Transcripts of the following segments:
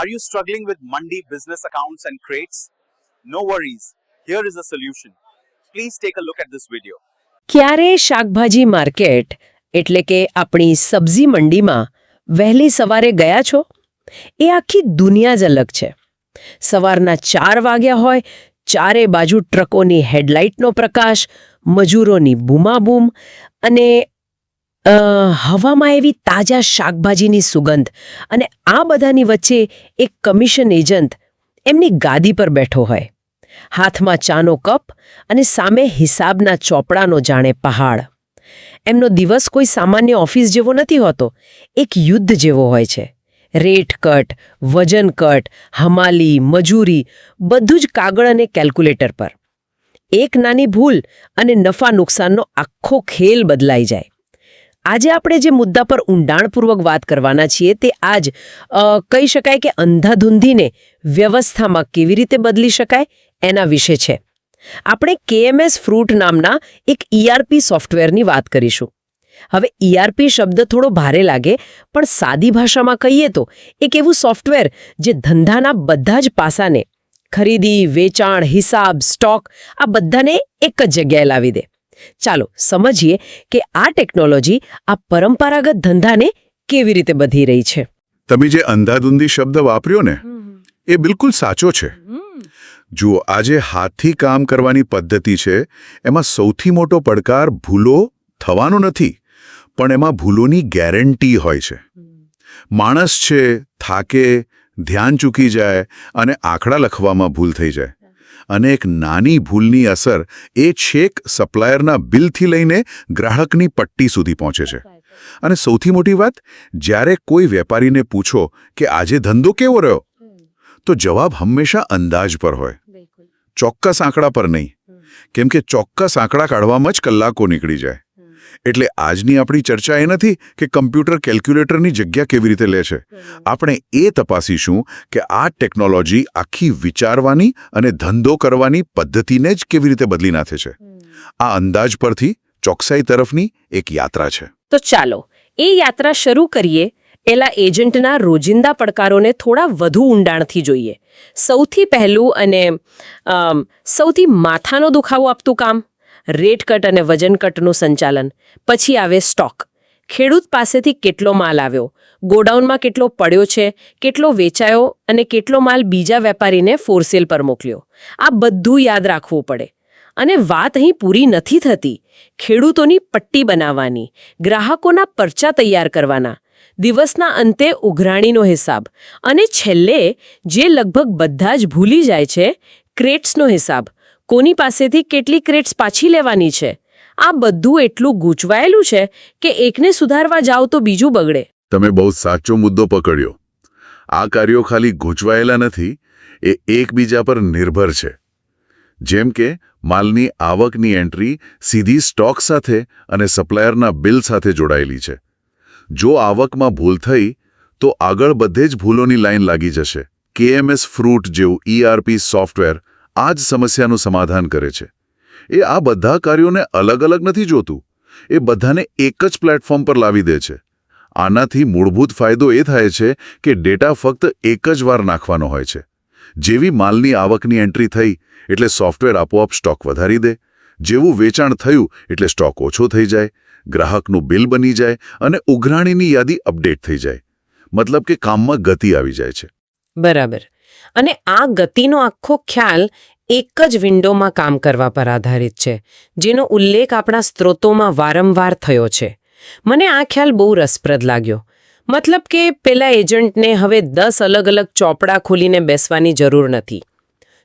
Are you struggling with Mandi business accounts and crates? No worries. Here is a solution. Please take a look at this video. ક્યારે શાકભાજી market એટલે કે આપણી સબ્જી મંડીમાં વહેલી સવારે ગયા છો એ આખી દુનિયા જ અલગ છે સવારના ચાર વાગ્યા હોય ચારે બાજુ ટ્રકોની હેડલાઇટનો પ્રકાશ મજૂરોની બૂમાબૂમ અને હવામાં એવી તાજા શાકભાજીની સુગંધ અને આ બધાની વચ્ચે એક કમિશન એજન્ટ એમની ગાદી પર બેઠો હોય. હાથમાં ચાનો કપ અને સામે હિસાબના ચોપડાનો જાણે પહાડ. એમનો દિવસ કોઈ સામાન્ય ઓફિસ જેવો નથી હોતો, એક યુદ્ધ જેવો હોય છે. રેટ કટ, વજન કટ, હમાલી, મજૂરી, બધું જ કાગળ અને કેલ્ક્યુલેટર પર. એક નાની ભૂલ અને નફા નુકસાનનો આખો ખેલ બદલાઈ જાય. આજે આપણે જે મુદ્દા પર ઊંડાણપૂર્વક વાત કરવાના છીએ તે આજ કહી શકાય કે અંધાધૂંધીને વ્યવસ્થામાં કેવી રીતે બદલી શકાય એના વિશે છે. આપણે કેએમએસ ફ્રૂટ નામના એક ઈઆરપી સોફ્ટવેરની વાત કરીશું. હવે ઈઆરપી શબ્દ થોડો ભારે લાગે, પણ સાદી ભાષામાં કહીએ તો એક એવું સોફ્ટવેર જે ધંધાના બધા જ પાસાને ખરીદી, વેચાણ, હિસાબ, સ્ટોક આ બધાને એક જ જગ્યાએ લાવી દે. ચાલો સમજીએ કે આ ટેકનોલોજી આ પરંપરાગત ધંધાને કેવી રીતે બધી રહી છે. તમે જે અંધાધૂંધી શબ્દ વાપર્યો ને એ બિલકુલ સાચો છે. જુઓ આજે હાથથી કામ કરવાની પદ્ધતિ છે એમાં સૌથી મોટો પડકાર ભૂલો થવાનો નથી પણ એમાં ભૂલોની ગેરંટી હોય છે. માણસ છે થાકે ધ્યાન ચૂકી જાય અને આંકડા લખવામાં ભૂલ થઈ જાય. અને એક નાની ભૂલની અસર એ છેક સપ્લાયરના બિલથી લઈને ગ્રાહકની પટ્ટી સુધી પહોંચે છે. અને સૌથી મોટી વાત જ્યારે કોઈ વેપારીને પૂછો કે આજે ધંધો કેવો રહ્યો તો જવાબ હંમેશા અંદાજ પર હોય. ચોક્કસ આંકડા પર નહીં. કેમ કે ચોક્કસ આંકડા કાઢવામાં જ કલાકો નીકળી જાય. એટલે આજની આપણી ચર્ચા એ નથી કે કમ્પ્યુટર કેલ્ક્યુલેટરની જગ્યા કેવી રીતે લે છે. આપણે એ તપાસીશું કે આ ટેકનોલોજી આખી વિચારવાની અને ધંધો કરવાની પદ્ધતિને જ કેવી રીતે બદલી નાખે છે. આ અંદાજ પરથી ચોકસાઈ તરફની એક યાત્રા છે. તો ચાલો એ યાત્રા શરૂ કરીએ એલા એજન્ટના રોજિંદા પડકારોને થોડા વધુ ઊંડાણથી જોઈએ. સૌથી પહેલું અને સૌથી માથાનો દુખાવો આપતું કામ. રેટ કટ અને વજન કટનું સંચાલન. પછી આવે સ્ટોક. ખેડૂત પાસેથી કેટલો માલ આવ્યો? ગોડાઉનમાં કેટલો પડ્યો છે? કેટલો વેચાયો? અને કેટલો માલ બીજા વેપારીને ફોરસેલ પર મોકલ્યો? આ બધું યાદ રાખવું પડે. અને વાત અહીં પૂરી નથી થતી. ખેડૂતોની પટ્ટી બનાવવાની. ગ્રાહકોના પરચા તૈયાર કરવાના. દિવસના અંતે ઉઘરાણીનો હિસાબ. અને છેલ્લે, જે લગભગ બધા જ ભૂલી જાય છે, ક્રેટ્સનો હિસાબ. કોની પાસેથી કેટલી ક્રેટ્સ પાછી લેવાની છે? આ બધું એટલું ગૂંચવાયેલું છે કે એકને સુધારવા જાઓ તો બીજું બગડે. તમે બહુ સાચો મુદ્દો પકડ્યો. આ કાર્યો ખાલી ગૂંચવાયેલા નથી, એ એકબીજા પર નિર્ભર છે. જેમ કે, માલની આવકની એન્ટ્રી સીધી સ્ટોક સાથે અને સપ્લાયરના બિલ સાથે જોડાયેલી છે. જો આવકમાં ભૂલ થઈ, તો આગળ બધે જ ભૂલોની લાઈન લાગી જશે. કેએમએસ ફ્રૂટ જેવું ઈઆરપી સોફ્ટવેર આ જ સમસ્યાનું સમાધાન કરે છે. એ આ બધા કાર્યોને અલગ અલગ નથી જોતું. એ બધાને એક જ પ્લેટફોર્મ પર લાવી દે છે. આનાથી મૂળભૂત ફાયદો એ થાય છે કે ડેટા ફક્ત એક જ વાર નાખવાનો હોય છે. જેવી માલની આવકની એન્ટ્રી થઈ, એટલે સોફ્ટવેર આપોઆપ સ્ટોક વધારી દે. જેવું વેચાણ થયું, એટલે સ્ટોક ઓછો થઈ જાય. ગ્રાહકનું બિલ બની જાય અને ઉઘરાણીની યાદી અપડેટ થઈ જાય. મતલબ કે કામમાં ગતિ આવી જાય છે. બરાબર. અને આ ગતિનો આખો ખ્યાલ એક જ વિન્ડોમાં કામ કરવા પર આધારિત છે, જેનો ઉલ્લેખ આપણા સ્ત્રોતોમાં વારંવાર થયો છે. મને આ ખ્યાલ બહુ રસપ્રદ લાગ્યો. મતલબ કે પેલા એજન્ટને હવે દસ અલગ અલગ ચોપડા ખોલીને બેસવાની જરૂર નથી.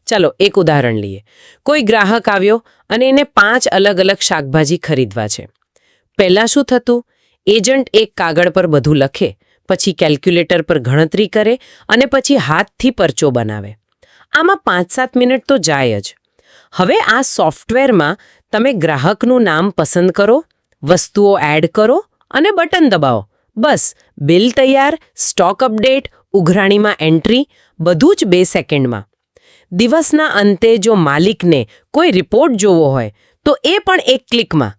ચાલો એક ઉદાહરણ લઈએ. કોઈ ગ્રાહક આવ્યો અને એને પાંચ અલગ અલગ શાકભાજી ખરીદવા છે. પહેલાં શું થતું? એજન્ટ એક કાગળ પર બધું લખે પછી કેલ્ક્યુલેટર પર ગણતરી કરે અને પછી હાથથી પરચો બનાવે. આમાં પાંચ સાત મિનિટ તો જાય જ. હવે આ સોફ્ટવેરમાં તમે ગ્રાહકનું નામ પસંદ કરો, વસ્તુઓ એડ કરો અને બટન દબાવો. બસ, બિલ તૈયાર, સ્ટોક અપડેટ, ઉઘરાણીમાં એન્ટ્રી, બધું જ બે સેકન્ડમાં. દિવસના અંતે જો માલિકને કોઈ રિપોર્ટ જોવો હોય, તો એ પણ એક ક્લિકમાં.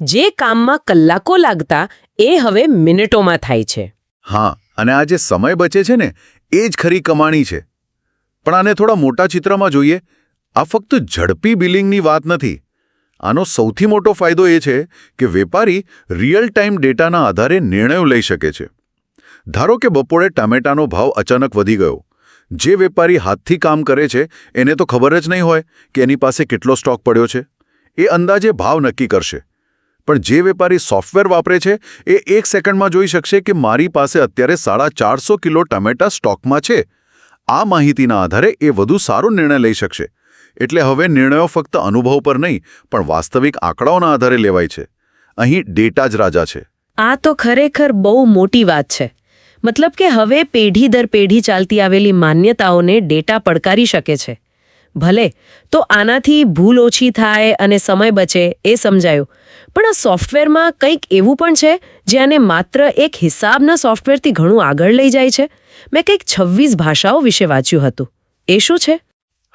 જે કામમાં કલાકો લાગતા, એ હવે મિનિટોમાં થાય છે. હા, અને આ જે સમય બચે છે ને, એ જ ખરી કમાણી છે. પણ આને થોડા મોટા ચિત્રમાં જોઈએ. આ ફક્ત ઝડપી બિલિંગની વાત નથી. આનો સૌથી મોટો ફાયદો એ છે કે વેપારી રિયલ ટાઈમ ડેટાના આધારે નિર્ણયો લઈ શકે છે. ધારો કે બપોરે ટામેટાનો ભાવ અચાનક વધી ગયો. જે વેપારી હાથથી કામ કરે છે, એને તો ખબર જ નહીં હોય કે એની પાસે કેટલો સ્ટોક પડ્યો છે. એ અંદાજે ભાવ નક્કી કરશે. પણ જે વેપારી સોફ્ટવેર વાપરે છે, એ એક સેકન્ડમાં જોઈ શકશે કે મારી પાસે અત્યારે સાડા ચારસો કિલો ટમેટા સ્ટોકમાં છે. આ માહિતીના આધારે એ વધુ સારો નિર્ણય લઈ શકશે. એટલે હવે નિર્ણયો ફક્ત અનુભવ પર નહીં, પણ વાસ્તવિક આંકડાઓના આધારે લેવાય છે. અહીં ડેટા જ રાજા છે. આ તો ખરેખર બહુ મોટી વાત છે. મતલબ કે હવે પેઢી દર પેઢી ચાલતી આવેલી માન્યતાઓને ડેટા પડકારી શકે છે. ભલે, તો આનાથી ભૂલ ઓછી થાય અને સમય બચે એ સમજાયું. પણ આ સોફ્ટવેરમાં કંઈક એવું પણ છે જે આને માત્ર એક હિસાબના સોફ્ટવેરથી ઘણું આગળ લઈ જાય છે? મેં કંઈક છવ્વીસ ભાષાઓ વિશે વાંચ્યું હતું. એ શું છે?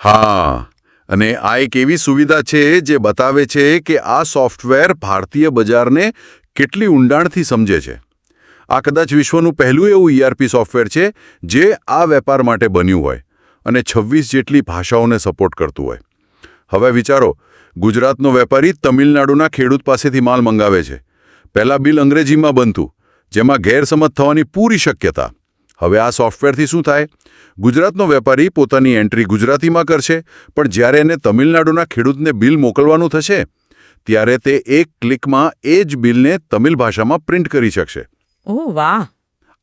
હા, અને આ એક એવી સુવિધા છે જે બતાવે છે કે આ સોફ્ટવેર ભારતીય બજારને કેટલી ઊંડાણથી સમજે છે. આ કદાચ વિશ્વનું પહેલું એવું ઈઆરપી સોફ્ટવેર છે જે આ વેપાર માટે બન્યું હોય. અને છવ્વીસ જેટલી ભાષાઓને સપોર્ટ કરતું હોય. હવે વિચારો ગુજરાતનો વેપારી તમિલનાડુના ખેડૂત પાસેથી માલ મંગાવે છે. પહેલાં બિલ અંગ્રેજીમાં બનતું જેમાં ગેરસમજ થવાની પૂરી શક્યતા. હવે આ સોફ્ટવેરથી શું થાય? ગુજરાતનો વેપારી પોતાની એન્ટ્રી ગુજરાતીમાં કરશે પણ જ્યારે એને તમિલનાડુના ખેડૂતને બિલ મોકલવાનું થશે ત્યારે તે એક ક્લિકમાં એ જ બિલને તમિલ ભાષામાં પ્રિન્ટ કરી શકશે. ઓહ વાહ.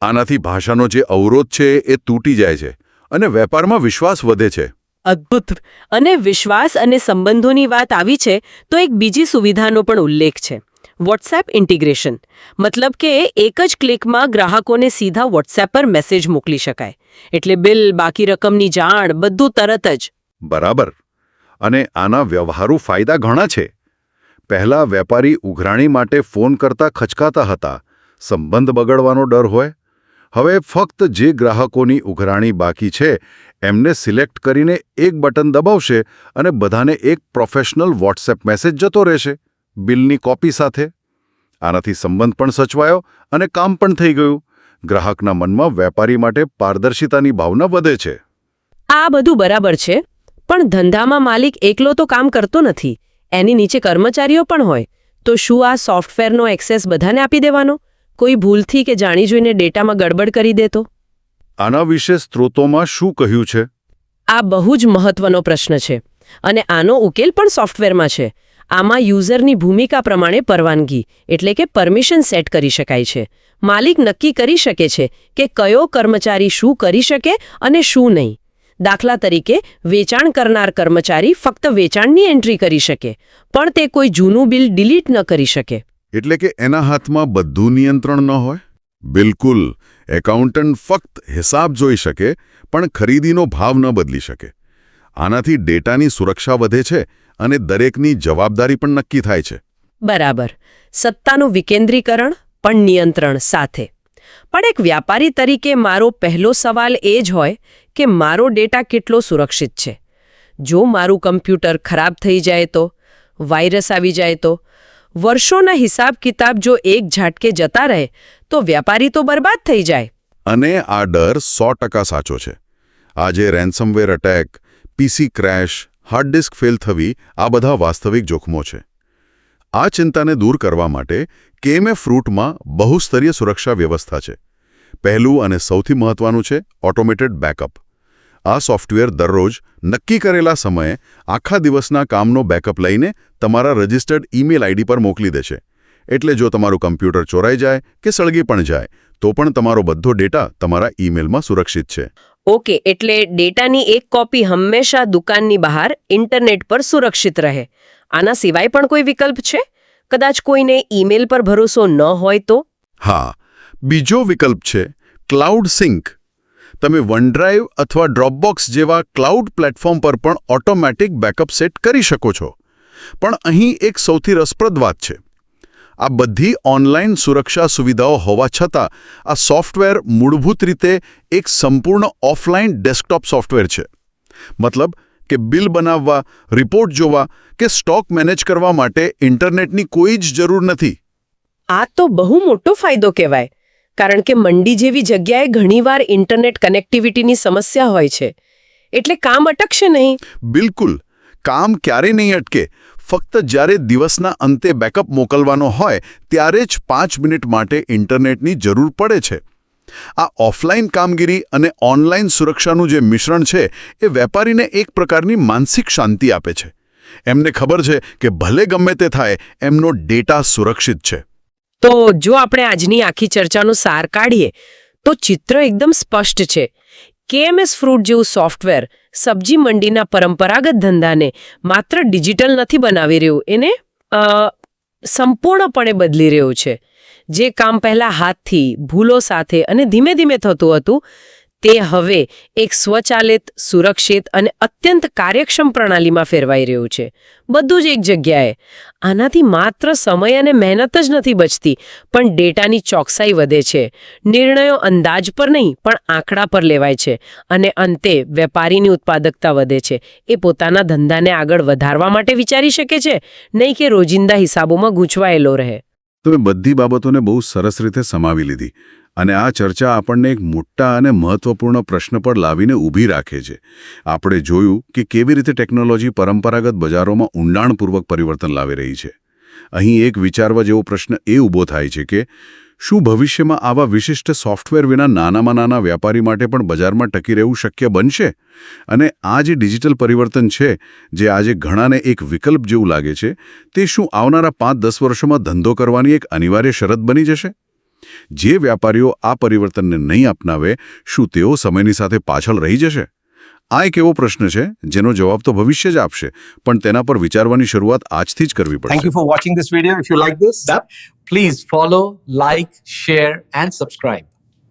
આનાથી ભાષાનો જે અવરોધ છે એ તૂટી જાય છે. અને વેપારમાં વિશ્વાસ વધે છે. અદ્ભુત. અને વિશ્વાસ અને સંબંધોની વાત આવી છે તો એક બીજી સુવિધાનો પણ ઉલ્લેખ છે. વોટ્સએપ ઇન્ટિગ્રેશન મતલબ કે એક જ ક્લિકમાં ગ્રાહકોને સીધા વોટ્સએપ પર મેસેજ મોકલી શકાય. એટલે બિલ બાકી રકમની જાણ બધું તરત જ. બરાબર. અને આના વ્યવહારુ ફાયદા ઘણા છે. પહેલા વેપારી ઉઘરાણી માટે ફોન કરતા ખચકાતા હતા. સંબંધ બગડવાનો ડર હોય હવે ફક્ત જે ગ્રાહકોની ઉઘરાણી બાકી છે, એમને સિલેક્ટ કરીને એક બટન દબાવશે અને બધાને એક પ્રોફેશનલ વોટ્સએપ મેસેજ જતો રહેશે, બિલની કોપી સાથે. આનાથી સંબંધ પણ સચવાયો અને કામ પણ થઈ ગયું. ગ્રાહકના મનમાં વેપારી માટે પારદર્શિતાની ભાવના વધે છે. આ બધું બરાબર છે, પણ ધંધામાં માલિક એકલો તો કામ કરતો નથી. એની નીચે કર્મચારીઓ પણ હોય. તો શું આ સોફ્ટવેરનો એક્સેસ બધાને આપી દેવાનો? કોઈ ભૂલથી કે જાણી જોઈને ડેટામાં ગડબડ કરી દેતો? આના વિશે સ્ત્રોતોમાં શું કહ્યું છે? આ બહુ જ મહત્વનો પ્રશ્ન છે અને આનો ઉકેલ પણ સોફ્ટવેરમાં છે. આમાં યુઝરની ભૂમિકા પ્રમાણે પરવાનગી એટલે કે પરમિશન સેટ કરી શકાય છે. માલિક નક્કી કરી શકે છે કે કયો કર્મચારી શું કરી શકે અને શું નહીં. દાખલા તરીકે વેચાણ કરનાર કર્મચારી ફક્ત વેચાણની એન્ટ્રી કરી શકે પણ તે કોઈ જૂનું બિલ ડિલીટ ન કરી શકે. એટલે કે એના હાથમાં બધું નિયંત્રણ ન હોય? બિલકુલ. એકાઉન્ટન્ટ ફક્ત હિસાબ જોઈ શકે, પણ ખરીદીનો ભાવ ન બદલી શકે. આનાથી ડેટાની સુરક્ષા વધે છે અને દરેકની જવાબદારી પણ નક્કી થાય છે. બરાબર. સત્તાનું વિકેન્દ્રીકરણ, પણ નિયંત્રણ સાથે. પણ એક વ્યાપારી તરીકે મારો પહેલો સવાલ એ જ હોય કે મારો ડેટા કેટલો સુરક્ષિત છે? જો મારું કમ્પ્યુટર ખરાબ થઈ જાય તો? વાયરસ આવી જાય તો? વર્ષોના હિસાબ કિતાબ જો એક ઝાટકે જતા રહે, તો વ્યાપારી તો બરબાદ થઈ જાય. અને આ ડર સો સાચો છે. આજે ransomware attack PC crash, hard disk fail થવી, આ બધા વાસ્તવિક જોખમો છે. આ ચિંતાને દૂર કરવા માટે કેએમએફ રૂટમાં બહુસ્તરીય સુરક્ષા વ્યવસ્થા છે. પહેલું અને સૌથી મહત્વનું છે, ઓટોમેટેડ બેકઅપ. આ સોફ્ટવેર દરરોજ નક્કી કરેલા સમયે આખા દિવસના કામનો બેકઅપ લઈને તમારા રજિસ્ટર્ડ ઈમેલ આઈડી પર મોકલી દેશે એટલે જો તમારું કમ્પ્યુટર ચોરાઈ જાય કે સળગી પણ જાય તો પણ તમારો બધો ડેટા તમારા ઈમેલમાં સુરક્ષિત છે. ઓકે એટલે ડેટાની એક કોપી હંમેશા દુકાનની બહાર ઇન્ટરનેટ પર સુરક્ષિત રહે. આના સિવાય પણ કોઈ વિકલ્પ છે? કદાચ કોઈને ઈમેલ પર ભરોસો ન હોય તો? હા બીજો વિકલ્પ છે ક્લાઉડ સિંક. તમે વનડ્રાઈવ અથવા ડ્રોપબોક્સ જેવા ક્લાઉડ પ્લેટફોર્મ પર પણ ઓટોમેટિક બેકઅપ સેટ કરી શકો છો. પણ અહીં એક સૌથી રસપ્રદ વાત છે. આ બધી ઓનલાઈન સુરક્ષા સુવિધાઓ હોવા છતાં, આ સોફ્ટવેર મૂળભૂત રીતે એક સંપૂર્ણ ઓફલાઈન ડેસ્કટોપ સોફ્ટવેર છે. મતલબ કે બિલ બનાવવા રિપોર્ટ જોવા કે સ્ટોક મેનેજ કરવા માટે ઇન્ટરનેટની કોઈ જ જરૂર નથી. આ તો બહુ મોટો ફાયદો કહેવાય. કારણ કે મંડી જેવી જગ્યાએ ઘણીવાર ઇન્ટરનેટ કનેક્ટિવિટીની સમસ્યા હોય છે. એટલે કામ અટકશે નહીં. બિલકુલ. કામ ક્યારે નહીં અટકે. ફક્ત જ્યારે દિવસના અંતે બેકઅપ મોકલવાનો હોય, ત્યારે જ પાંચ મિનિટ માટે ઇન્ટરનેટની જરૂર પડે છે. આ ઓફલાઈન કામગીરી અને ઓનલાઈન સુરક્ષાનું જે મિશ્રણ છે, એ વેપારીને એક પ્રકારની માનસિક શાંતિ આપે છે. એમને ખબર છે કે ભલે ગમે તે થાય, એમનો ડેટા સુરક્ષિત છે. તો જો આપણે આજની આખી ચર્ચાનું સાર કાઢીએ, તો ચિત્ર એકદમ સ્પષ્ટ છે. કેએમએસ ફ્રૂટ જેવું સોફ્ટવેર સબ્જી મંડીના પરંપરાગત ધંધાને માત્ર ડિજિટલ નથી બનાવી રહ્યું, એને સંપૂર્ણપણે બદલી રહ્યું છે. જે કામ પહેલાં હાથથી, ભૂલો સાથે અને ધીમે ધીમે થતું હતું તે હવે એક સ્વચાલિત, સુરક્ષિત અને અત્યંત કાર્યક્ષમ પ્રણાલીમાં ફેરવાઈ રહ્યું છે. બધું જ એક જગ્યાએ. આનાથી માત્ર સમય અને મહેનત જ નથી બચતી, પણ ડેટાની ચોકસાઈ વધે છે. નિર્ણયો અંદાજ પર નહીં, પણ આંકડા પર લેવાય છે અને અંતે વેપારીની ઉત્પાદકતા વધે છે. એ પોતાના ધંધાને આગળ વધારવા માટે વિચારી શકે છે, નહીં કે રોજિંદા હિસાબોમાં ગૂંચવાયેલો રહે. તમે બધી બાબતોને બહુ સરસ રીતે સમાવી લીધી. અને આ ચર્ચા આપણને એક મોટા અને મહત્વપૂર્ણ પ્રશ્ન પર લાવીને ઊભી રાખે છે. આપણે જોયું કે કેવી રીતે ટેકનોલોજી પરંપરાગત બજારોમાં ઊંડાણપૂર્વક પરિવર્તન લાવી રહી છે. અહીં એક વિચારવા જેવો પ્રશ્ન એ ઊભો થાય છે કે, શું ભવિષ્યમાં આવા વિશિષ્ટ સોફ્ટવેર વિના નાનામાં નાના વ્યાપારી માટે પણ બજારમાં ટકી રહેવું શક્ય બનશે? અને આ જે ડિજિટલ પરિવર્તન છે, જે આજે ઘણાને એક વિકલ્પ જેવું લાગે છે, તે શું આવનારા પાંચ દસ વર્ષોમાં ધંધો કરવાની એક અનિવાર્ય શરત બની જશે? જે વ્યાપારીઓ આ પરિવર્તનને નહીં અપનાવે શું તેઓ સમયની સાથે પાછળ રહી જશે આ એક એવો પ્રશ્ન છે જેનો જવાબ તો ભવિષ્ય જ આપશે પણ તેના પર વિચારવાની શરૂઆત આજથી જ કરવી પડશે thank you for watching this video. If you like this please follow like share and subscribe.